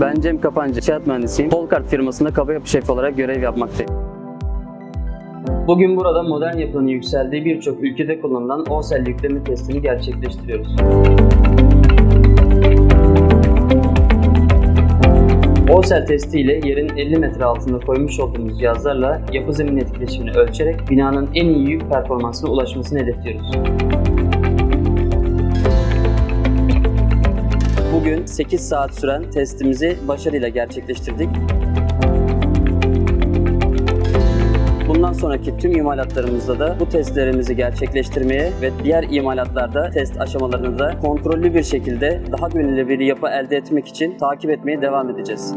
Ben Cem Kapancı, inşaat mühendisiyim. Polkart firmasında kaba yapı şefi olarak görev yapmaktayım. Bugün burada modern yapının yükseldiği birçok ülkede kullanılan OSEL yükleme testini gerçekleştiriyoruz. OSEL testi ile yerin 50 metre altında koymuş olduğumuz cihazlarla yapı zemin etkileşimini ölçerek binanın en iyi yük performansına ulaşmasını hedefliyoruz. Bugün 8 saat süren testimizi başarıyla gerçekleştirdik. Bundan sonraki tüm imalatlarımızda da bu testlerimizi gerçekleştirmeye ve diğer imalatlarda test aşamalarını da kontrollü bir şekilde daha güvenilir bir yapı elde etmek için takip etmeye devam edeceğiz.